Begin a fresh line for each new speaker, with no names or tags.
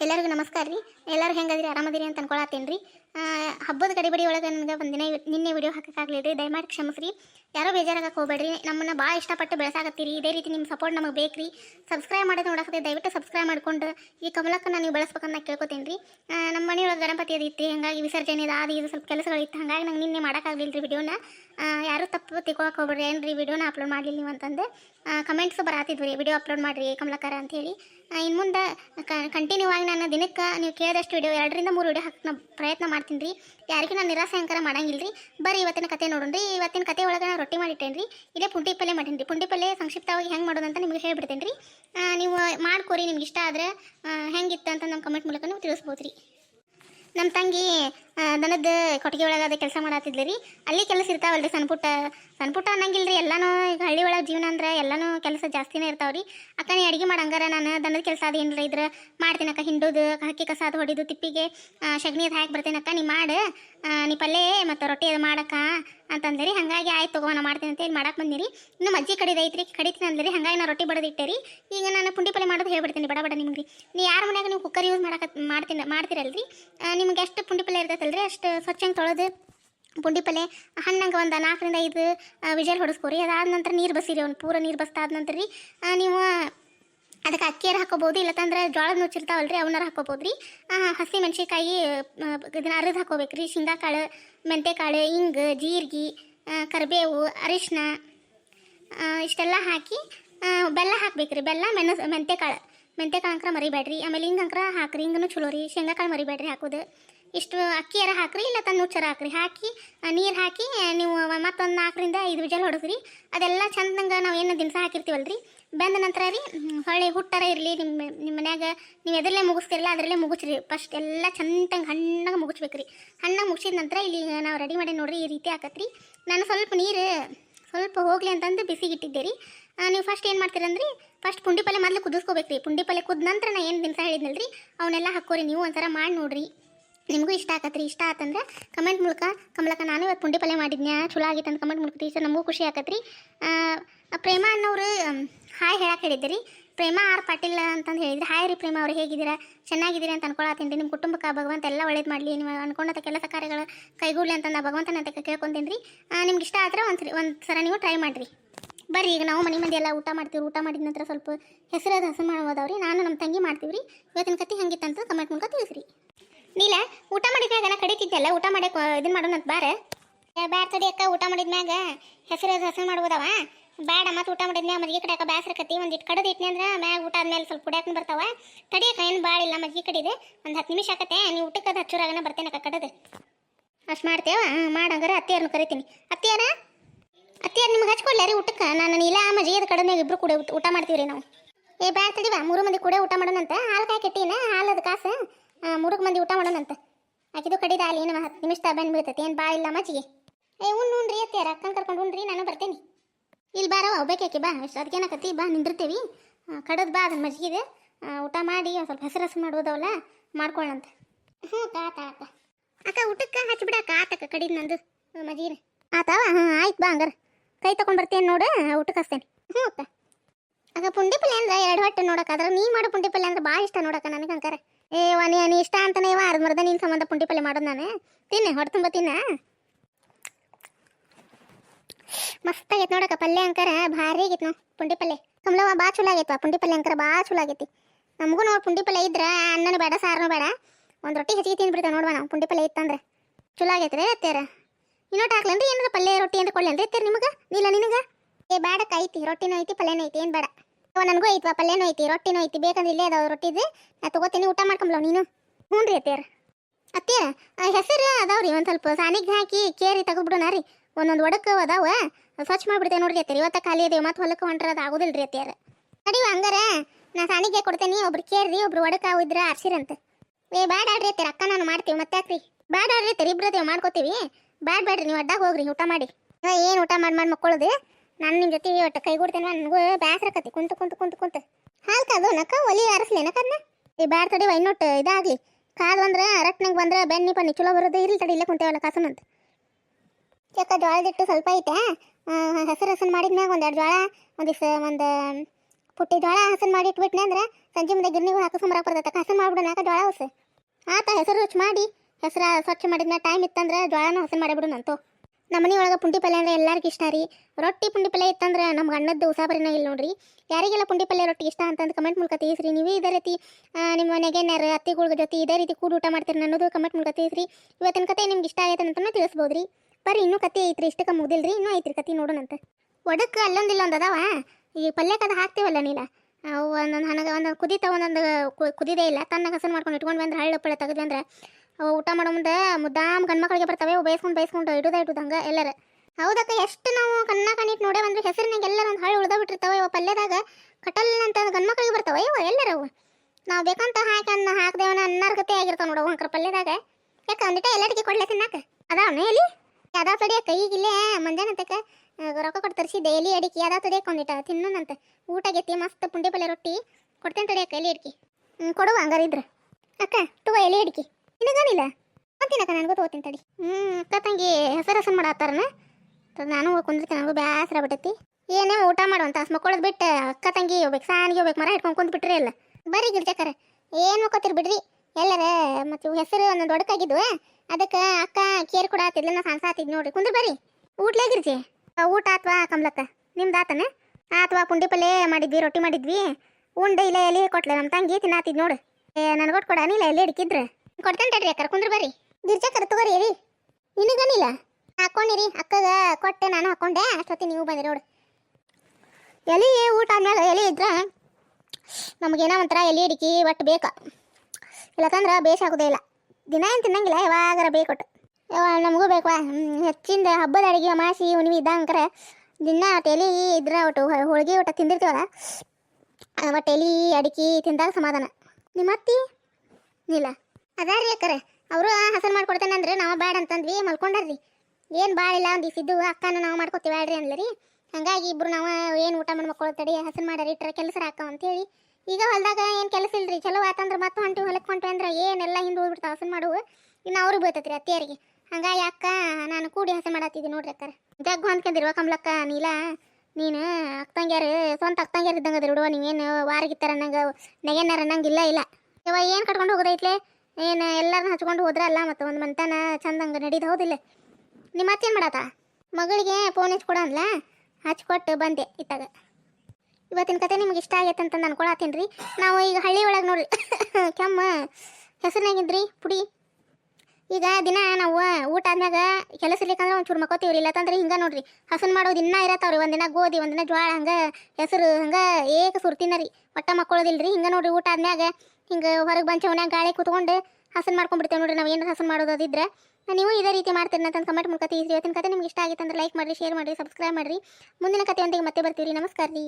ಎಲ್ಲರಿಗೂ ನಮಸ್ಕಾರ ರೀ. ಎಲ್ಲರೂ ಹೆಂಗದಿರಿ? ಆರಾಮದಿರಿ ಅಂತ ಅನ್ಕೊಳತ್ತೇನೆ ರೀ ಹಬ್ಬದ ಗಡಿಬಡಿ ಒಳಗೆ ನನಗೆ ದಿನ ನಿನ್ನೆ ವಿಡಿಯೋ ಹಾಕಕ್ಕಾಗಲಿಲ್ಲ ರೀ ದಯಮಾಡಿ ಕ್ಷಮಿಸ್ರಿ. ಯಾರೋ ಬೇಜಾರಾಗಕ್ಕೆ ಹೋಗ್ಬೇಡ್ರಿ. ನಮ್ಮನ್ನ ಭಾಳ ಇಷ್ಟಪಟ್ಟು ಬೆಳೆಸಾಕತ್ತೀರಿ. ಇದೇ ರೀತಿ ನಿಮ್ಮ ಸಪೋರ್ಟ್ ನಮಗೆ ಬೇಕ್ರಿ. ಸಬ್ಸ್ಕ್ರೈಬ್ ಮಾಡೋದು ನೋಡಕ್ಕೆ ದಯವಿಟ್ಟು ಸಬ್ಸ್ಕ್ರೈಬ್ ಮಾಡ್ಕೊಂಡು ಈ ಕಮಲಕ್ಕನ್ನ ನೀವು ಬೆಳೆಸ್ಬೇಕಂತ ಕೇಳ್ಕೊತೀನಿ ನಮ್ಮ ಮನೆಯೊಳಗೆ ಗಣಪತಿ ಅದಿತ್ತು ಹಂಗಾಗಿ ವಿಸರ್ಜನೆ ಅದು ಇದು ಸ್ವಲ್ಪ ಕೆಲಸಗಳಿತ್ತು ಹಾಗಾಗಿ ನಂಗೆ ನಿನ್ನೆ ಮಾಡೋಕ್ಕಾಗಲಿಲ್ಲ ರೀ ವಿಡಿಯೋನ ಯಾರು ತಪ್ಪು ತಿಳ್ಕೊಳಕ್ಕೆ ಹೋಗ್ಬೇಡ್ರಿ. ಏನು ರೀ ವಿಡಿಯೋನ ಅಪ್ಲೋಡ್ ಮಾಡಲಿಲ್ಲ ನೀವು ಅಂತಂದು. ಕಮೆಂಟ್ಸ್ ಬರಾತಿದ್ವು ರೀ. ವಿಡಿಯೋ ಅಪ್ಲೋಡ್ ಮಾಡಿರಿ ಕಮಲಕಾರ ಅಂತೇಳಿ ಇನ್ನು ಮುಂದೆ ಕಂಟಿನ್ಯೂ ಆಗಿ ನಾನು ದಿನಕ್ಕೆ ನೀವು ಕೇಳಿದಷ್ಟು ವಿಡಿಯೋ ಎರಡರಿಂದ ಮೂರು ವಿಡಿಯೋ ಹಾಕಿ ಪ್ರಯತ್ನ ಮಾಡ್ತೀನಿ ರೀ. ಯಾರಿಗೂ ನಾನು ನಿರಾಸೆ ಅಂಕರ ಮಾಡಂಗಿಲ್ಲ ರೀ ಬರೀ ಇವತ್ತಿನ ಕತೆ ನೋಡೋಣ ರೀ ಇವತ್ತಿನ ಕತೆ ಒಳಗೆ ರೊಟ್ಟಿ ಮಾಡಿಟ್ಟೇನೆ ರೀ ಇದೇ ಪುಂಡಿ ಪಲ್ಯ ಮಾಡೀನಿ ರೀ ಪುಂಡಿ ಪಲ್ಯ ಸಂಕ್ಷಿಪ್ತವಾಗಿ ಹೆಂಗೆ ಮಾಡೋದು ಅಂತ ನಿಮಗೆ ಹೇಳಿಬಿಡ್ತೇನೆ ರೀ ನೀವು ಮಾಡ್ಕೊರಿ, ನಿಮ್ಗೆ ಇಷ್ಟ ಆದರೆ ಹೆಂಗಿತ್ತು ಅಂತ ನಮ್ಮ ಕಮೆಂಟ್ ಮೂಲಕ ನೀವು ತಿಳಿಸ್ಬೋದು ರೀ ನಮ್ಮ ತಂಗಿ ದನದ ಕೊಟ್ಟಿಗೆ ಒಳಗೆ ಅದೇ ಕೆಲಸ ಮಾಡತ್ತಿದ್ಲು ರೀ. ಅಲ್ಲಿ ಕೆಲಸ ಇರ್ತಾವಲ್ರಿ ಸಣ್ಣ ಪುಟ್ಟ. ಸಣ್ಣ ಪುಟ್ಟ ಅನ್ನಂಗಿಲ್ಲ ರೀ ಎಲ್ಲನೂ ಈಗ ಹಳ್ಳಿ ಒಳಗೆ ಜೀವನ ಅಂದ್ರೆ ಎಲ್ಲನೂ ಕೆಲಸ ಜಾಸ್ತಿನೇ ಇರ್ತಾವ್ರಿ. ಅಕ್ಕ ನೀ ಅಡುಗೆ ಮಾಡಂಗಾರ ನಾನು, ದನದ ಕೆಲಸ ಅದು ಏನಾರ ಇದ್ರೆ, ಮಾಡ್ತೀನಕ್ಕ ಹಿಂಡೋದು ಹಕ್ಕಿ ಕಸ ಅದು ಹೊಡಿದು ತಿಪ್ಪಿಗೆ ಶಗ್ನಿ ಅದು ಹಾಕಿ ಬರ್ತೇನೆ ಅಕ್ಕ ನೀ ಮಾಡು. ನೀ ಪಲ್ಲೆ ಮತ್ತು ರೊಟ್ಟಿ ಅದು ಮಾಡಕ್ಕ ಅಂತಂದ್ರಿ, ಹಾಗಾಗಿ ಆಯ್ತು ತಗೋ, ನಾ ಮಾಡ್ತೀನಿ ಅಂತ ಹೇಳಿ ಮಾಡಕ್ಕೆ ಬಂದಿರಿ. ಇನ್ನು ಮಜ್ಜಿ ಕಡಿದು ಐತ್ರಿ, ಕಡಿತೀನಿ ಅಂದ್ರಿ, ಹಾಗಾಗಿ ನಾ ರೊಟ್ಟಿ ಬಡದು ಇಟ್ಟೆ ರೀ ಈಗ ನಾನು ಪುಂಡಿ ಪಲ್ಯ ಮಾಡೋದು ಹೇಳ್ಬಿಡ್ತೀನಿ, ಬಡ ಬಡ ನಿಮ್ಗೆ ನೀ ಯಾರ ಮನ್ಯಾಗ ನೀವು ಕುಕ್ಕರ್ ಯೂಸ್ ಮಾಡಕ್ಕೆ ಮಾಡ್ತೀನಿ, ಮಾಡ್ತೀರಲ್ರಿ? ನಿಮ್ಗೆ ಎಷ್ಟು ಪುಂಡಿ ಪಲ್ಯ ಇರ್ತೈತಲ್ರಿ, ಅಷ್ಟು ಸ್ವಚ್ಛಂಗೆ ತೊಳೆದು ಪುಂಡಿ ಪಲ್ಯ ಹಣ್ಣಂಗೆ ಒಂದು ನಾಲ್ಕರಿಂದ ಐದು ವಿಜಲ್ ಹೊಡಿಸ್ಕೊರಿ. ಅದಾದ ನಂತರ ನೀರು ಬಸಿರಿ ಅವ್ನು ಪೂರ ನೀರು ಬಸ್ತಾದ ನಂತರ ರೀ. ನೀವು ಅದಕ್ಕೆ ಅಕ್ಕಿಯರ ಹಾಕೋಬೋದು ಇಲ್ಲತ್ತಂದ್ರೆ ಜೋಳದ ನುಚ್ಚಿರ್ತಾವಲ್ರಿ ಅವನಾರ ಹಾಕೋಬೋದು ರೀ ಹಸಿ ಮೆಣಸಿನ್ಕಾಯಿ ಇದನ್ನ ಅರಿದು ಹಾಕೋಬೇಕು ರೀ ಶೇಂಗಾ ಕಾಳು ಹಿಂಗೆ, ಜೀರಿಗೆ ಕರಿಬೇವು ಅರಿಶಿನ ಇಷ್ಟೆಲ್ಲ ಹಾಕಿ ಬೆಲ್ಲ ಹಾಕ್ಬೇಕ್ರಿ. ಬೆಲ್ಲ, ಮೆಣಸ್ ಮೆಂತೆ ಕಾಳು ಅಂಕ್ರ ಮರಿಬೇಡ್ರಿ. ಆಮೇಲೆ ಹಿಂಗೆ ಅಂಕ್ರ ಹಾಕ್ರಿ. ಹಿಂಗೂ ಚಲೋ ರೀ. ಶೇಂಗಾ ಕಾಳು ಮರಿಬೇಡ್ರಿ ಹಾಕೋದು. ಇಷ್ಟು ಅಕ್ಕಿಯರ ಹಾಕ್ರಿ ಇಲ್ಲ ತನ್ನ ನುಚ್ಚರ ಹಾಕ್ರಿ. ಹಾಕಿ ನೀರು ಹಾಕಿ, ನೀವು ಮತ್ತೊಂದು ನಾಲ್ಕರಿಂದ ಐದು ವಿಜಲ್ ಹೊಡೆದ್ರಿ. ಅದೆಲ್ಲ ಚಂದಂಗೆ ನಾವು ಏನು ದಿನಸ ಹಾಕಿರ್ತೀವಲ್ರಿ. ಬೆಂದ ನಂತರ ರೀ ಹೊಳ್ಳಿ ಹುಟ್ಟಾರ ಇರಲಿ ನಿಮ್ಮ ನಿಮ್ಮ ಮನ್ಯಾಗ ನೀವು ಎದರಲ್ಲೇ ಮುಗಿಸ್ತಿರಲ್ಲ ಅದರಲ್ಲೇ ಮುಗಿಸ್ರಿ. ಫಸ್ಟ್ ಎಲ್ಲ ಚಂದಂಗೆ ಹಣ್ಣಾಗ ಮುಗಿಸ್ಬೇಕ್ರಿ ಹಣ್ಣಾಗ ಮುಗಿಸಿದ ನಂತರ ಇಲ್ಲಿ ನಾವು ರೆಡಿ ಮಾಡಿ ನೋಡ್ರಿ, ಈ ರೀತಿ ಆಕತ್ರಿ. ನಾನು ಸ್ವಲ್ಪ ನೀರು, ಸ್ವಲ್ಪ ಹೋಗಲಿ ಅಂತಂದು ಬಿಸಿಗಿಟ್ಟಿದ್ದೆ ರೀ. ನೀವು ಫಸ್ಟ್ ಏನು ಮಾಡ್ತೀರಂದ್ರಿ ಫಸ್ಟ್ ಪುಂಡಿ ಪಲ್ಯ ಮೊದಲು ಕುದಿಸ್ಕೋಬೇಕು ರೀ. ಪುಂಡಿ ಕುದ ನಂತರ ನಾನು ಏನು ದಿನಸ ರೀ ಅವನ್ನೆಲ್ಲ ಹಾಕೋರಿ ನೀವು ಒಂಥರ ಮಾಡಿ ನೋಡ್ರಿ. ನಿಮಗೂ ಇಷ್ಟ ಆಕತ್ರಿ ಇಷ್ಟ ಆತಂದ್ರೆ ಕಮೆಂಟ್ ಮೂಲಕ, ಕಮಲಕ್ಕ ನಾನು ಇವತ್ತು ಪುಂಡಿ ಪಲ್ಯ ಮಾಡಿದ್ನ ಚಲೋ ಆಗಿತ್ತು ಅಂತ ಕಮೆಂಟ್ ಮೂಲಕ ಟೀಚರ್ ನಮಗೂ ಖುಷಿ ಆಕತ್ರಿ ಪ್ರೇಮ ಅನ್ನೋರು ಹಾಯ್ ಹೇಳಕ್ಕೆ ಹೇಳಿದ್ದೆ ರೀ ಪ್ರೇಮ ಆರ್ ಪಾಟೀಲ್ ಅಂತಂದು ಹೇಳಿದ್ರೆ. ಹಾಯ್ ರೀ ಪ್ರೇಮ ಅವ್ರು, ಹೇಗಿದ್ದೀರಾ? ಚೆನ್ನಾಗಿದ್ದೀರಿ ಅಂತ ಅನ್ಕೊಳತ್ತೀನಿ ನಿಮ್ಮ ಕುಟುಂಬಕ್ಕೆ ಭಗವಂತ ಎಲ್ಲ ಒಳ್ಳೇದು ಮಾಡಲಿ. ನೀವು ಅನ್ಕೊಂಡಂಥ ಕೆಲಸ ಕಾರ್ಯಗಳು ಕೈಗೂಡ್ಲಿ ಅಂತ ನಾ ಭಗವಂತನ ಅಂತ ಕೇಳ್ಕೊತೀನಿ ರೀ. ನಿಮ್ಗೆ ಇಷ್ಟ ಆದ್ರೆ ಒಂದು ಒಂದು ಸಲ ನೀವು ಟ್ರೈ ಮಾಡಿರಿ. ಬರ್ರಿ, ಈಗ ನಾವು ಮನೆ ಮಂದಿ ಎಲ್ಲ ಊಟ ಮಾಡ್ತೀವಿ. ಊಟ ಮಾಡಿದ ನಂತರ ಸ್ವಲ್ಪ ಹೆಸರದ ಹಸು ಮಾಡೋದವ್ರಿ ನಾನು ನಮ್ಮ ತಂಗಿ ಮಾಡ್ತೀವಿ ರೀ. ಇವತ್ತಿನ ಕತೆ ಹೆಂಗಿತ್ತಂತ ಕಮೆಂಟ್ ಮೂಲಕ ತಿಳಿಸ್ರಿ. ನೀಲ, ಊಟ ಮಾಡಿದ್ಮ್ಯಾಗ ಕಡಿತಿದ್ದೆಲ್ಲ, ಊಟ ಮಾಡಕ್ಕೆ ಇದನ್ನ ಮಾಡೋಣ ಅಂತ ಬಾರ. ಬ್ಯಾಡ ತಡಿ ಅಕ್ಕ, ಊಟ ಮಾಡಿದ್ಮ್ಯಾಗ. ಹೆಸರು ಹೆಸರು ಮಾಡ್ಬೋದವ? ಬೇಡ ಮತ್ತೆ ಊಟ ಮಾಡಿದ್ಮ್ಯಾಗ ಮಜ್ಜಿಗೆ ಕಡಿಯಾಕ ಬ್ಯಾಸ್ರಕತಿ ಒಂದು ಇಟ್ಟು ಕಡದು ಇಟ್ನಿ ಅಂದ್ರೆ ಮ್ಯಾಗ ಊಟ ಆದ್ಮೇಲೆ ಸ್ವಲ್ಪ ಕುಡಿಯಾಕ ಬರ್ತಾವ. ತಡಿಯಕ್ಕ ಏನು ಭಾಳ ಇಲ್ಲ ಮಜ್ಜಿಗೆ ಕಡಿದೆ, ಒಂದು ಹತ್ತು ನಿಮಿಷ ಆಕತ್ತೆ, ನೀವು ಊಟಕ್ಕೆ ಅದು ಹಚ್ಚೂರಾಗನ ಬರ್ತೇನಕ್ಕ ಕಡದು. ಅಷ್ಟು ಮಾಡ್ತೇವ? ಮಾಡಂಗಾರೆ ಅತ್ತಿಯರ್ನು ಕರಿತೀನಿ. ಅತ್ತಿಯರ? ಅತ್ತಿಯರ್ ನಿಮ್ಗೆ ಹಚ್ಕೊಡ್ಲ ರೀ ಊಟಕ್ಕೆ? ನಾನು ನೀಲ ಮಜ್ಜಿಗೆ ಕಡದ್ಮ್ಯಾಗ ಇಬ್ರು ಕೂಡ ಊಟ ಮಾಡ್ತೀವಿ ರೀ ನಾವು. ಏ ಬ್ಯಾಡ ತಡಿವಾ ಮೂರು ಮಂದಿ ಕೂಡ ಊಟ ಮಾಡೋಣಂತ. ಹಾಲು ಕಾಯಿ ಕೆಟ್ಟಿನ? ಹಾಲದ ಕಾಸು. ಮೂರು ಮಂದಿ ಊಟ ಮಾಡೋಣಂತ. ಆಕಿದು ಕಡಿದ ಅಲ್ಲಿ ಏನು ಹತ್ತು ನಿಮಿಷ ಬಂದು ಬೀಳ್ತೈತಿ ಏನು ಭಾಳ ಇಲ್ಲ ಮಜ್ಜಿಗೆ ಏ ಉಣ್ಣು ಉಣ್ರಿ ಅತ್ತಿಯಾರ, ಅಕ್ಕನ ಕರ್ಕೊಂಡು ಉಣ್ರಿ, ನಾನು ಬರ್ತೇನೆ. ಇಲ್ಲಿ ಬಾರ ಹೋಗ್ಬೇಕಾಕಿ ಬಾ, ಎಷ್ಟು ಅದಕ್ಕೇನಕತಿ ಬಾ, ನಿಂದಿರ್ತೀವಿ. ಕಡದ್ ಬಾ ಅದನ್ನ ಮಜ್ಜಿಗೆ ಊಟ ಮಾಡಿ ಸ್ವಲ್ಪ ಹೆಸರು ಹಸು ಮಾಡೋದವಲ್ಲ ಮಾಡ್ಕೊಳ್ಳಂತ ಹ್ಞೂ ತಾತ ಆತ ಅಕ್ಕ, ಊಟಕ್ಕೆ ಹಚ್ಬಿಡಕ್ಕ ಆತಕ್ಕ ಕಡಿದ ನಂದು ಮಜ್ಜಿಗೆ ಆತಾವ? ಹಾಂ ಆಯ್ತು ಬಾ ಹಂಗಾರ. ಕೈ ತಗೊಂಡ್ ಬರ್ತೇನೆ ನೋಡು ಊಟಕ್ಕೆ ಹಚ್ತೇನೆ. ಹ್ಞೂ, ಅಕ್ಕ. ಅಕ್ಕ, ಪುಂಡಿ ಪಲ್ಯ ಅಂದ್ರೆ ಎರಡು ಹೊಟ್ಟೆ ನೋಡಕ್ಕ ಅದ್ರ ನೀ ಮಾಡೋ ಪುಂಡಿ ಪಲ್ಯ ಅಂದ್ರೆ ಭಾಳ ಇಷ್ಟ ನೋಡಕ್ಕ ನನಗೆ ಅಂಕಾರ ಏ ವನಿ ನೀ ನೀ ಇಷ್ಟ ಅಂತಾನೆ ಇವ ಅರ್ಧ ಮರ್ದ ನಿನ್ನ ಸಂಬಂಧ ಪುಂಡಿ ಪಲ್ಯ ಮಾಡೋದು ನಾನು. ತಿನ್ನೆ, ಹೊಟ್ಟೆ ತುಂಬ ತಿನ್ನ. ಮಸ್ತ್ ಆಗೈತೆ ನೋಡಕ್ಕ ಪಲ್ಯ ಅಂಕರ, ಭಾರಿ ಆಗೈತೆ ನಾವು ಪುಂಡಿ ಪಲ್ಯ. ಕಮಲವ್ವ, ಬಾ ಚಲೋ ಆಗೈತೆ ಪುಂಡಿ ಪಲ್ಯ ಅಂಕರ, ಬಾ ಚಲೋ ಆಗೈತಿ. ನಮಗೂ ನೋಡಿ ಪುಂಡಿ ಪಲ್ಯ ಇದ್ರ, ಅನ್ನನೂ ಬೇಡ, ಸಾರನೂ ಬೇಡ. ಒಂದು ರೊಟ್ಟಿ ಹೆಚ್ಚಿಗೆ ತಿಂದ್ಬಿಡ್ತೇವೆ ನೋಡುವ ನಾವು, ಪುಂಡಿ ಪಲ್ಯ ಇತ್ತಂದ್ರೆ. ಚಲೋ ಆಗೈತೆ ರೀ ಅತ್ತೇರ ಇನ್ನೊಟ್ಟು ಹಾಕ್ಲೇನ್ರಿ ಏನಾರ ಪಲ್ಯ, ರೊಟ್ಟಿ ಅಂತ ಕೊಡ್ಲೇನ್ರಿ ಇತ್ತೇರಿ ನಿಮಗೆ? ಇಲ್ಲ ನಿನಗೆ? ಏ ಬೇಡಕ್ಕ ಐತಿ, ರೊಟ್ಟಿನೂ ಐತಿ, ಪಲ್ಯನೂ ಐತಿ, ಏನು ಬೇಡ. ನನಗೂ ಐತ್ವಾ, ಪಲ್ಯನೂ ಐತಿ, ರೊಟ್ಟಿನೂ ಐತಿ, ಬೇಕಂದ್ರೆ ಇಲ್ಲೇ ಅದಾವ ರೊಟ್ಟಿ ನಾ ತಗೋತೀನಿ, ಊಟ ಮಾಡ್ಕೊಂಬ್ಲವ್ ನೀನು. ಹ್ಞೂ ರೀ ಅತ್ತೇರ ಅತ್ತೇರ ಹೆಸರು ಅದಾವ್ರಿ, ಒಂದು ಸ್ವಲ್ಪ ಸಾನಿಗೆ ಹಾಕಿ, ಕೇರಿ ತೆಗೆದ್ಬಿಡೋಣ ರೀ. ಒಂದೊಂದು ಒಡಕ್ಕೆ ಅದಾವ, ಸ್ವಚ್ಛ ಮಾಡಿಬಿಡ್ತೇವೆ ನೋಡ್ರಿ ಅತ್ತೇರಿ ಇವತ್ತ ಖಾಲಿ ಅದೇವು, ಮತ್ತೆ ಹೊಲಕ್ಕೆ ಹೊಂಟ್ರೆ ಅದು ಆಗೋದಿಲ್ಲ ರೀ ಅತ್ತೇರ ನಡೀವ ಹಂಗಾರ. ನಾ ಸಾನಿಗೆ ಕೊಡ್ತೇನೆ, ಒಬ್ರು ಕೇರಿ, ಒಬ್ರು ಒಡಕ ಇದ್ರ ಆರ್ಸಿರಂತ. ಏ, ಬ್ಯಾಡ ಆಡ್ರಿ ಅತ್ತೇರ ಅಕ್ಕ ನಾನು ಮಾಡ್ತೀವಿ, ಮತ್ತೆ ಯಾಕ್ರಿ? ಬ್ಯಾಡ ಆಡ್ರಿ ಅತ್ತೇರಿ ಇಬ್ರು ಅದೇವು ಮಾಡ್ಕೋತೀವಿ. ಬ್ಯಾಡ ಬೇಡ್ರಿ ನೀವು ಅಡ್ಡಾಗ ಹೋಗ್ರಿ, ಊಟ ಮಾಡಿ. ಏನು ಊಟ ಮಾಡಿ ಮಾಡಿ ಮಕ್ಕಳದು? ನಾನು ನಿಮ್ಮ ಜೊತೆ ಒಟ್ಟು ಕೈಗೂಡ್ತೇನೆ ನನಗೂ ಬೇಸರಕತಿ ಕುಂತು ಕುಂತು ಕುಂತು ಕುಂತು. ಹಾಲು ಕಾದು, ನಕ್ಕ, ಒಲಿ ಆರಿಸ್ಲಿ ಅದನ್ನ ಈ ಬ್ಯಾಡ್ ತಡಿ ವೈನೊಟ್ಟು ಇದಾಗ್ಲಿ. ಕಾದು ಅಂದ್ರೆ ಅರಟ್ನಾಗ ಬಂದ್ರೆ, ಬೆನ್ನಿ, ಪನ್ನಿ ಚಲೋ ಬರೋದು. ಇರ್ಲಿ ತಡಿ, ಇಲ್ಲೇ ಕುಂತೇವಲ್ಲ ಕಾಸನಂತ ಯಾಕ ಜೋಳದಿಟ್ಟು ಸ್ವಲ್ಪ ಐತೆ. ಹಸಿರು ಹಸನ್ ಮಾಡಿದ್ಮ್ಯಾಗ ಒಂದೆರಡು ಜೋಳ ಒಂದಿವ್ಸ ಒಂದು ಪುಟ್ಟಿ ಜೋಳ ಹಸನ್ ಮಾಡಿ ಇಟ್ಬಿಟ್ನೆ ಅಂದ್ರೆ ಸಂಜೆ ಮುಂದೆ ಗಿರ್ನಿಗೆ ಹಾಕಿಸ್ಕೊಂಬರಕ್ಕೆ ಬರ್ತೈತೆ. ಹಸನ್ ಮಾಡ್ಬಿಡೋಣ ಯಾಕೆ ಜೋಳ ಹಸು ಆತ ಹೆಸರು ರುಚಿ ಮಾಡಿ, ಹೆಸರು ಸ್ವಚ್ಛ ಮಾಡಿದ್ಮೇಲೆ ಟೈಮ್ ಇತ್ತಂದ್ರೆ ಜೋಳನ ಹಸನ್ ನಮ್ಮ ಮನೆ ಒಳಗೆ ಪುಂಡಿ ಪಲ್ಯ ಅಂದರೆ ಎಲ್ಲರಿಗೂ ಇಷ್ಟ ರೀ. ರೊಟ್ಟಿ ಪುಂಡಿ ಪಲ್ಯ ಇತ್ತಂದ್ರೆ ನಮ್ಗೆ ಅನ್ನದ್ದು ಉಸಾಬರಿನ ಇಲ್ಲ ನೋಡ್ರಿ. ಯಾರಿಗೆಲ್ಲ ಪುಂಡಿ ಪಲ್ಯ ರೊಟ್ಟಿ ಇಷ್ಟ ಅಂತಂದು ಕಮೆಂಟ್ ಮೂಲಕ ತಿಳಿಸ್ರಿ. ನೀವು ಇದೇ ರೀತಿ ನಿಮ್ಮ ಮನೆಗೆ ನೆರೆ ಅತ್ತಿಗಳ ಜೊತೆ ಇದೇ ರೀತಿ ಕೂಡ ಊಟ ಮಾಡ್ತೀರಿ ಅನ್ನೋದು ಕಮೆಂಟ್ ಮೂಲಕ ತಿಳಿಸ್ರಿ. ಇವತ್ತಿನ ಕತೆ ನಿಮ್ಗೆ ಇಷ್ಟ ಆಗೈತೆ ಅಂತಲೂ ತಿಳಿಸ್ಬೋದು ರೀ ಬರ್ರಿ, ಇನ್ನೂ ಕತೆ ಐತ್ರಿ, ಇಷ್ಟಕ್ಕೆ ಮುಗಿದಿಲ್ರಿ, ಇನ್ನೂ ಐತ್ರಿ ಕತೆ ನೋಡೋಣಂತ ಒಡಕ್ಕೆ ಅಲ್ಲೊಂದಿಲ್ಲ ಒಂದು ಅದಾವ? ಈ ಅದು ಹಾಕ್ತೀವಲ್ಲ ನೀಲ? ಅವು ಒಂದೊಂದು ಹನಗ ಒಂದೊಂದು ಕುದಿತ ಒಂದೊಂದು ಕುದಿದೇ ಇಲ್ಲ. ತನ್ನ ಹಸನ್ ಮಾಡ್ಕೊಂಡು ಇಟ್ಕೊಂಡು ಬಂದ್ರೆ ಹಳ್ಳಿ ಪಳ್ಳ ತೆಗೆದ್ವಿ ಅಂದ್ರೆ ಊಟ ಮಾಡೋ ಮುಂದೆ ಮುದ್ದಾಮ್ ಗಂಡ್ಮಕ್ಳಿಗೆ ಬರ್ತವೆ ಬೇಯಿಸ್ಕೊಂಡು ಬೇಯಿಸ್ಕೊಂಡು ಇಡುದ ಇಡುದ ಹಂಗೆ ಎಲ್ಲರ. ಹೌದಕ್ಕ, ಎಷ್ಟು ನಾವು ಕಣ್ಣ ಕಣ್ಣಿಟ್ಟು ನೋಡೇ ಬಂದ್ರೆ ಹೆಸರಿನಾಗ ಎಲ್ಲರ ಒಂದು ಹಳ್ಳಿ ಉಳ್ದ ಬಿಟ್ಟಿರ್ತಾವೆ ಇವ ಪಲ್ಯದಾಗ. ಕಟಲ್ ಅಂತ ಗಂಡ್ಮಕ್ಳಿಗೆ ಬರ್ತವೆ ಇವ ಎಲ್ಲರ ಅವು. ನಾವು ಬೇಕಂತ ಹಾಕಿ ಅನ್ನ ಹಾಕ್ದೇವನ ಅನ್ನಾರ್ ಗತಿ ಆಗಿರ್ತಾವ ನೋಡವು ಅಂಕರ ಪಲ್ಯದಾಗ. ಯಾಕ, ಒಂದಿಟ ಎಲ್ಲರಿಗೆ ಕೊಡ್ಲೆ ತಿನ್ನಾಕ? ಅದಾವನ ಎಲ್ಲಿ ಅದಾವ ತಡಿಯಕ್ಕ ಈಗ ಇಲ್ಲೇ ಅಂತಕ ರೊಕ್ಕ ಕೊಟ್ಟು ತರಿಸಿದ್ದೆ, ಎಲಿ ಅಡಿಕೆ ಅದಾವ ತಡಿಯಕ್ಕ ಒಂದಿಟ ತಿನ್ನಂತ ಊಟ ಗೆತ್ತಿ ಮಸ್ತ್ ಪುಂಡಿ ಪಲ್ಯ ರೊಟ್ಟಿ. ಕೊಡ್ತೇನೆ ತಡಿಯಕ್ಕ ಎಲಿ ಅಡಿಕೆ. ಕೊಡುವ ಹಂಗಾರ ಇದ್ರ. ಅಕ್ಕ, ತುವ ಎಲೆ ಅಡಿಕೆ. ನಿನಗನಿಲ್ಲ ಅಂತೀನಕ್ಕ ನನಗೂ ತಗೋತೀನಿ ತಡಿ. ಹ್ಞೂ ಅಕ್ಕ ತಂಗಿ ಹೆಸರು ಹೆಸರು ಮಾಡತ್ತಾರನ ನಾನು ಹೋಗಿ ಕುಂದಿರ್ತೀನಿ ನನಗೂ ಬೇಸರ ಬಿಟ್ಟೈತಿ. ಏನೇ ಊಟ ಮಾಡುವಂತ ಮಕ್ಕಳದ್ ಬಿಟ್ಟು ಅಕ್ಕ ತಂಗಿ ಹೋಗ್ಬೇಕು ಸಾನಿಗೆ ಹೋಗ್ಬೇಕು ಮರ ಹಿಡ್ಕೊಂಡು ಕುಂತ್ ಬಿಟ್ರಿ ಇಲ್ಲ ಬರ್ರಿ ಗಿರ್ಜಕ್ಕರ ಏನು ಹೋಗ್ಕೋತೀರಿ ಬಿಡ್ರಿ. ಎಲ್ಲರ ಮತ್ತು ಹೆಸರು ಒಂದು ದೊಡ್ಡಕ್ಕಾಗಿದ್ವು ಅದಕ್ಕೆ ಅಕ್ಕ ಕೇರ್ ಕೂಡ ಆತಿದ್ಲ ನಾ ಸಾನ್ಸಾತಿದ್ ನೋಡ್ರಿ. ಕುಂದ್ರ ಬರ್ರಿ. ಊಟ್ಲೇ ಗಿರ್ಜಿ. ಆ, ಊಟ ಆತ್ವಾ ಕಮ್ಲಕ್ಕ? ನಿಮ್ದು ಆತನ? ಆತ್ವಾ ಪುಂಡಿ ಪಲ್ಯ ಮಾಡಿದ್ವಿ ರೊಟ್ಟಿ ಮಾಡಿದ್ವಿ. ಉಂಡೆ ಇಲ್ಲ ಎಲ್ಲಿ ಕೊಟ್ಲೆ ನಮ್ಮ ತಂಗಿ ತಿನ್ನಾತಿದ್ ನೋಡು. ನನಗೊಟ್ಟು ಕೊಡ ನೀಲ ಎಲ್ಲಿ ಹಿಡ್ಕಿದ್ರೆ? ಕೊಡ್ತೇನೆ ತಡ್ರಿ ಅಕ್ಕ ಕುಂದ್ರ ಬರ್ರಿ. ಗಿರ್ಜಕ್ಕರ ತಗೋರಿ ರೀ ನಿನಗನಿಲ್ಲ? ಹಾಕೊಂಡಿರಿ, ಅಕ್ಕಗ ಕೊಟ್ಟೆ ನಾನು ಹಾಕೊಂಡೆ ಅಷ್ಟೊತ್ತಿ ನೀವು ಬಂದಿರಿ ನೋಡು. ಎಲಿ, ಊಟ ಆದ್ಮ್ಯಾಗ ಎಲಿ ಇದ್ರೆ, ನಮಗೇನೋ ಒಂಥರ ಎಲಿ ಹಿಡಿಕಿ ಒಟ್ಟು ಬೇಕಾ. ಇಲ್ಲಕಂದ್ರೆ ಬೇಸಾಗೋದೇ ಇಲ್ಲ. ದಿನ ಏನು ತಿನ್ನಂಗಿಲ್ಲ, ಯಾವಾಗಾರ ಬೇಕೊಟ್ಟು ಯಾವ ನಮಗೂ ಬೇಕು ಹೆಚ್ಚಿಂದ ಹಬ್ಬದ ಅಡಿಗೆ ಮಾಸಿ ಉಣಿವಿ ಇದ್ದಂಗ್ರೆ ದಿನ ಎಲಿ ಇದ್ರೆ ಒಟ್ಟು ಹೋಳಿಗೆ ಒಟ್ಟು ತಿಂದಿರ್ತೀವಲ್ಲ ಒಟ್ಟು ಎಲಿ ಅಡಿಕೆ ತಿಂದಾಗ ಸಮಾಧಾನ. ನಿಮ್ಮ ಅತ್ತಿ ಇಲ್ಲ. ಅದಾರಿ ಅಕ್ಕರ. ಅವರು ಹಸನ್ ಮಾಡ್ಕೊಡ್ತೇನೆ ಅಂದ್ರೆ ನಾವು ಬ್ಯಾಡ ಅಂತಂದ್ವಿ, ಮಲ್ಕೊಂಡಾರ್ರಿ. ಏನು ಭಾಳ ಇಲ್ಲ ಒಂದು ಇದ್ದು ಅಕ್ಕನ ನಾವು ಮಾಡ್ಕೊತೀವಿ ಹೇಳ್ರಿ ಅಂದ್ಲರಿ ಹಂಗಾಗಿ ಇಬ್ರು ನಾವು ಏನು ಊಟ ಮಾಡಿ ಮಕ್ಕಳು ತಡಿ, ಹಸನ್ ಮಾಡ್ಯಾರ ಇಟ್ಟರೆ ಕೆಲಸ ಹಾಕವ ಅಂತೇಳಿ. ಈಗ ಹೊಲ್ದಾಗ ಏನು ಕೆಲಸ ಇಲ್ರಿ, ಚಲೋ ಆತಂದ್ರೆ ಮತ್ತೆ ಹೊಂಟಿವಿ ಹೊಲಕ್ಕೆ ಹೊಂಟಿವಿ ಅಂದ್ರೆ ಏನೆಲ್ಲ ಹಿಂದೆ ಹೋಗ್ಬಿಡ್ತಾವೆ ಹಸನ್ ಮಾಡುವು. ಇನ್ನು ಅವ್ರಿಗೆ ಬೀಳ್ತೈತ್ರಿ ಅತ್ತಿಯರಿಗೆ. ಹಂಗಾಗಿ ಅಕ್ಕ, ನಾನು ಕೂಡಿ ಹಸನ್ ಮಾಡತ್ತಿದ್ದೆ ನೋಡ್ರಿ ಅಕ್ಕ ಜಗ್ ಹೊಂದ್ಕೊಂಡಿರುವ ಕಮಲಕ್ಕ, ನೀಲ, ನೀನು ಅಕ್ತಂಗ್ಯಾರ ಸ್ವಂತ ಅಕ್ಕಂಗ್ಯಾರ ಇದ್ದಂಗೆ ಅದ್ರಿ ಬಿಡುವ ನೀವೇನು ವಾರಗಿತ್ತಾರ ಅನ್ನಂಗೆ ನೆಗೆನಾರ ನಂಗೆ ಇಲ್ಲ ಇಲ್ಲ. ಇವ ಏನು ಕಟ್ಕೊಂಡು ಹೋಗೋದೈತ್ಲೆ? ಏನು ಎಲ್ಲರನ್ನ ಹಚ್ಕೊಂಡು ಹೋದ್ರಲ್ಲ ಮತ್ತು ಒಂದು ಮಂತನ ಚಂದಂಗೆ ನಡೀದು ಹೌದಿಲ್ಲ. ನಿಮ್ಮ ಅತ್ತೇನು ಮಾಡತ್ತ ಮಗಳಿಗೆ ಫೋನ್ ಹಚ್ಕೊಡ ಅಂದ್ಲ ಹಚ್ಕೊಟ್ಟು ಬಂದೆ ಇತ್ತಾಗ. ಇವತ್ತಿನ ಕತೆ ನಿಮ್ಗೆ ಇಷ್ಟ ಆಗೈತೆ ಅಂತಂದು ಅನ್ಕೊಳತ್ತೀನಿ ರೀ ನಾವು ಈಗ ಹಳ್ಳಿ ಒಳಗೆ ನೋಡ್ರಿ ಕೆಮ್ಮ ಹೆಸರಿನಾಗಿದ್ರಿ ಪುಡಿ. ಈಗ ದಿನ ನಾವು ಊಟ ಆದ್ಮ್ಯಾಗ ಕೆಲಸ ಇರ್ಲಿಕ್ಕಂದ್ರೆ ಒಂಚೂರು ಮಕ್ಕೋತೀವ್ರಿ. ಇಲ್ಲತ್ತಂದ್ರೆ ಹಿಂಗೆ ನೋಡ್ರಿ. ಹಸನ್ ಮಾಡೋದು ಇನ್ನೂ ಇರತ್ತಾವ್ರಿ ಒಂದಿನ ಗೋಧಿ ಒಂದಿನ ಜ್ವಾಳ, ಹಂಗೆ ಹೆಸರು, ಹಂಗೆ ಏಕ ಸುರ್ತಿನ ರೀ ಒಟ್ಟ ಮಕ್ಕೊಳ್ಳೋದಿಲ್ರಿ ಹಿಂಗೆ ನೋಡ್ರಿ ಊಟ ಆದ್ಮ್ಯಾಗ ಹಿಂಗೆ ಹೊರಗೆ ಬಂದು ಚೌನ್ಯಾಗ ಗಾಳಿ ಕೂತ್ಕೊಂಡು ಹಸನ್ ಮಾಡ್ಕೊಂಡ್ಬಿಡ್ತೇವೆ ನೋಡ್ರಿ ನಾವು ಏನು ಹಸನ್ ಮಾಡೋದು ಅದಿದ್ರೆ. ನೀವು ಇದೇ ರೀತಿ ಮಾಡ್ತೀರಿ ಅಂತ ಕಮೆಂಟ್ ಮೂಲಕ ತಿಳಿಸಿ ಇವತ್ತಿನ ಕತೆ ನಿಮ್ಗೆ ಇಷ್ಟ ಆಗಿತ್ತು ಅಂದ್ರೆ ಲೈಕ್ ಮಾಡಿರಿ ಶೇರ್ ಮಾಡಿರಿ ಸಬ್ಸ್ಕ್ರೈಬ್ ಮಾಡಿರಿ. ಮುಂದಿನ ಕಥೆಯೊಂದಿಗೆ ಮತ್ತೆ ಬರ್ತೀವಿ ನಮಸ್ಕಾರ ರೀ.